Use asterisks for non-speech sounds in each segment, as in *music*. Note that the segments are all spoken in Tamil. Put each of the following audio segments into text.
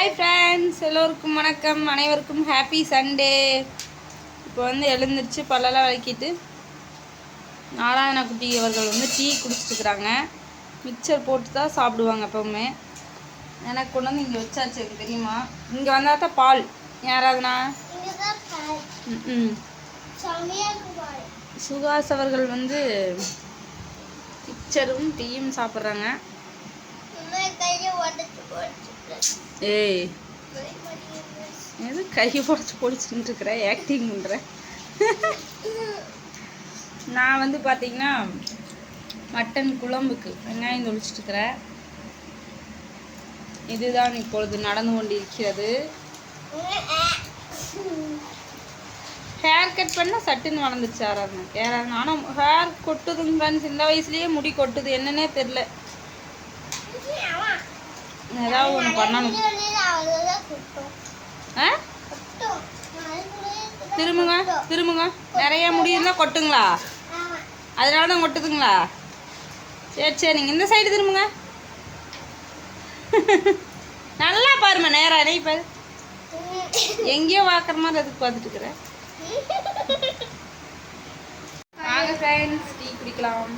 ஹாய் ஃப்ரெண்ட்ஸ் எல்லோருக்கும் வணக்கம். அனைவருக்கும் ஹாப்பி சண்டே இப்போ வந்து எழுந்திரிச்சு பல்லெல்லாம் விளக்கிட்டு நாராயண குட்டி அவர்கள் வந்து டீ குடிச்சிட்டுருக்குறாங்க. மிக்சர் போட்டு தான் சாப்பிடுவாங்க எப்பவுமே. எனக்கு கொண்டு வந்து இங்கே வச்சாச்சு எனக்கு தெரியுமா? இங்கே வந்தால் தான் பால். யாராவதுண்ணா ம். சுகாஸ் அவர்கள் வந்து மிக்சரும் டீயும் சாப்பிட்றாங்க. ஏய். எது கை உடச்சி பொடிச்சுட்டு இருக்கிற ஆக்டிங் பண்ணுற நான் வந்து பார்த்தீங்கன்னா மட்டன் குழம்புக்கு வெங்காயம் தொளிச்சிட்டு இருக்கிறேன் இதுதான் இப்பொழுது நடந்து கொண்டிருக்கிறது. ஹேர் கட் பண்ணால் சட்டுன்னு வளர்ந்துச்சு யாராவது யாராவது ஆனால் ஹேர் கொட்டுதுங்க ஃப்ரெண்ட்ஸ் இந்த வயசுலயே முடி கொட்டுது. என்னன்னே தெரில ஏதாவது ஒன்று பண்ணணும். ஆ? திரும்புங்க திரும்புங்க. நிறைய முடி இருந்தால் கொட்டுங்களா? அதனால தான் கொட்டுதுங்களா? சரி சரி. நீங்கள் இந்த சைடு திரும்புங்க. நல்லா பாருமா நேராக நீ பாரு. எங்கேயோ பார்க்குற மாதிரி அதுக்கு பார்த்துட்டு இருக்கிறேன் வாங்க ஃப்ரெண்ட்ஸ் டீ குடிக்கலாம்.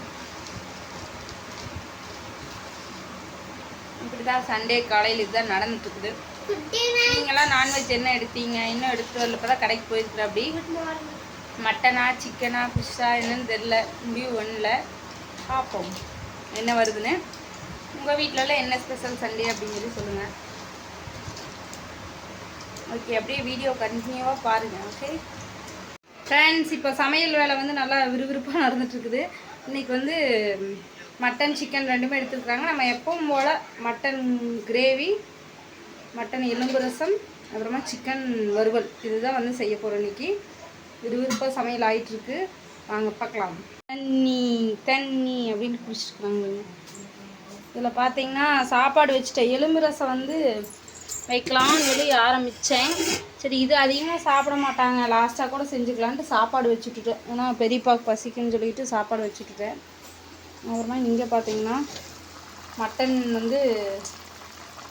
இப்படி தான் சண்டே காலையில் இதுதான் நடந்துட்டு இருக்குது நீங்களாம் நான்வெஜ் என்ன எடுத்தீங்க? இன்னும் எடுத்து வரல இப்போ தான் கடைக்கு போயிருக்கிற அப்படி. மட்டனா சிக்கனா ஃபிஷ்ஷா என்னன்னு தெரில முடிவு ஒன்றில் பார்ப்போம் என்ன வருதுன்னு. உங்கள் வீட்டிலலாம் என்ன ஸ்பெஷல் சண்டே அப்படிங்கிறது சொல்லுங்கள் ஓகே அப்படியே வீடியோ கண்டினியூவாக பாருங்கள் ஓகே ஃப்ரெண்ட்ஸ் இப்போ சமையல் வேலை வந்து நல்லா விறுவிறுப்பாக நடந்துட்டுருக்குது. இன்றைக்கி வந்து மட்டன் சிக்கன் ரெண்டுமே எடுத்துருக்குறாங்க. நம்ம எப்பவும் போல் மட்டன் கிரேவி மட்டன் எலும்பு ரசம் அப்புறமா சிக்கன் வறுவல். இதுதான் வந்து செய்ய போகிறோம் இன்றைக்கி விறுவிறுப்பாக சமையல் ஆகிட்டுருக்கு வாங்க பார்க்கலாம். தண்ணி தண்ணி அப்படின்னு குடிச்சிருக்காங்க இதில் பார்த்தீங்கன்னா சாப்பாடு வச்சுட்டேன் எலும்பு ரசம் வந்து வைக்கலாம்னு சொல்லி ஆரம்பித்தேன் சரி இது அதிகமாக சாப்பிட மாட்டாங்க. லாஸ்ட்டாக கூட செஞ்சுக்கலான்ட்டு சாப்பாடு வச்சுட்டுட்டேன். ஏன்னா பெரியப்பாவுக்கு பசிக்குன்னு சொல்லிட்டு சாப்பாடு வச்சுட்டுட்டேன். அப்புறமா இங்கே பார்த்தீங்கன்னா மட்டன் வந்து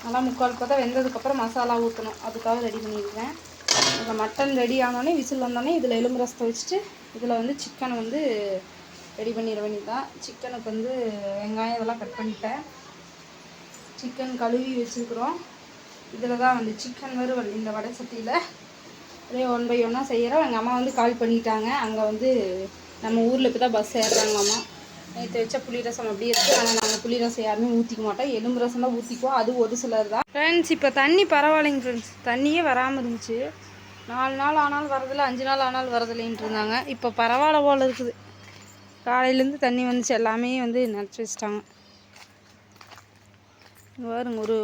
நல்லா முக்கால் பார்த்தா வெந்ததுக்கப்புறம் மசாலா ஊற்றணும் அதுக்காக ரெடி பண்ணியிருக்கேன் இந்த மட்டன் ரெடி ஆனோடனே விசில் வந்தோடனே இதில் எலும்பு ரசத்தை வச்சுட்டு இதில் வந்து சிக்கன் வந்து ரெடி பண்ணிட வேண்டியதான் சிக்கனுக்கு வந்து வெங்காயம் இதெல்லாம் கட் பண்ணிட்டேன். சிக்கன் கழுவி வச்சுருக்குறோம். இதில் தான் வந்து சிக்கன் வறுவல் இந்த வடை சட்டியில். அப்படியே ஒன் பை ஒன்னாக செய்கிறோம் எங்கள் அம்மா வந்து கால் பண்ணிட்டாங்க. அங்கே வந்து நம்ம ஊரில் இப்போ தான் பஸ் ஏறுறாங்களாம்மா நேற்று வச்ச புளி ரசம் அப்படி இருக்குது ஆனால் நாங்கள் புளி ரசம் யாருமே ஊற்றிக்க மாட்டோம். எலும்பு ரசம் தான் ஊற்றிக்குவோம் அது ஒரு சிலர் தான். ஃப்ரெண்ட்ஸ் இப்போ தண்ணி பரவாயில்லைங்க ஃப்ரெண்ட்ஸ் தண்ணியே வராமல் இருந்துச்சு. நாலு நாள் ஆனாலும் வரதில்லை அஞ்சு நாள் ஆனாலும் வரதில்லைன்ட்டு இருந்தாங்க. இப்போ பரவாயில்ல போல் இருக்குது. காலையிலேருந்து தண்ணி வந்துச்சு. எல்லாமே வந்து நினச்சி வச்சிட்டாங்க. பாருங்க ஒரு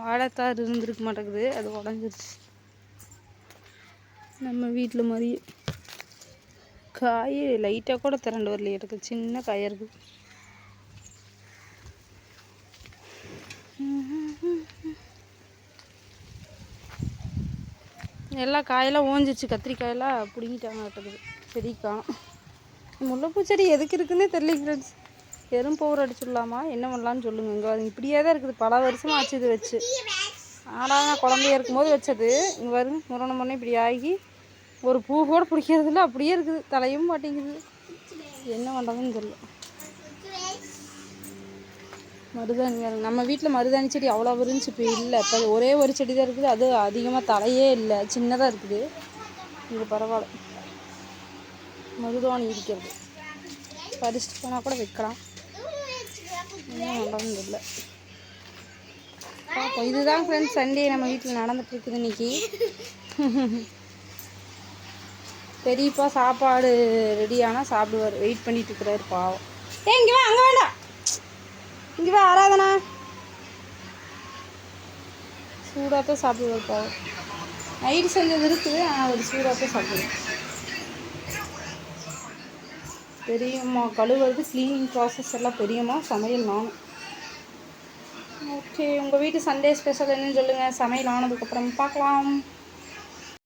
வாழைத்தார் இருந்திருக்க மாட்டேங்குது. அது உடஞ்சிருச்சு. நம்ம வீட்டில் மாதிரியே. காய் லைட்டாக கூட திரண்டு வரலையே இருக்குது சின்ன காயாக இருக்குது எல்லா காயெல்லாம் ஓஞ்சிச்சு கத்திரிக்காயெல்லாம் பிடுங்கிட்டாங்க இருக்குது செடி முல்லைப்பூ செடி எதுக்கு இருக்குன்னே தெரியல ஃப்ரெண்ட்ஸ் எறும் போர் அடிச்சுடலாமா? என்ன பண்ணலான்னு சொல்லுங்கள் இங்கே அது இப்படியே தான் இருக்குது. பல வருஷமாக ஆச்சு இது வச்சு. ஆனால் நான் குழந்தைய இருக்கும்போது வச்சது. இங்கே வருங்க முரணம் முன்னே இப்படி ஆகி ஒரு பூ கூட பிடிக்கிறதில்ல அப்படியே இருக்குது. தலையும் மாட்டேங்குது. என்ன பண்ணுறதுன்னு தெரியல. மருதாணி வேறு நம்ம வீட்டில் மருதாணி செடி அவ்வளோ இருந்துச்சு இப்போ இல்லை. இப்போ ஒரே ஒரு செடி தான் இருக்குது. அது அதிகமாக தலையே இல்லை. சின்னதாக இருக்குது. இது பரவாயில்ல. மருதாணி இருக்கிறது பறிச்சுட்டு போனால் கூட வைக்கலாம். என்ன பண்ணுறதுன்னு தெரியல. பார்ப்போம் இதுதான் ஃப்ரெண்ட்ஸ் சண்டே நம்ம வீட்டில் நடந்துட்டு இருக்குது இன்னைக்கு. *laughs* பெரியப்பா சாப்பாடு ரெடியானால் சாப்பிடுவார். வெயிட் பண்ணிட்டு இருக்கிறாரு பாவம். ஏ இங்கே வா அங்கே வேண்டாம் இங்கே வா ஆராதனா. சூடாக தான் சாப்பிடுவார் பாவம். நைட்டு செஞ்சது இருக்குது ஆனால் ஒரு சூடாக தான் சாப்பிடுவேன் பெரியம்மா கழுவுறது க்ளீனிங் ப்ராசஸ் எல்லாம் பெரியம்மா சமையல் நானும். ஓகே உங்கள் வீட்டு சண்டே ஸ்பெஷல் என்னன்னு சொல்லுங்கள் சமையல் ஆனதுக்கப்புறம் பார்க்கலாம்.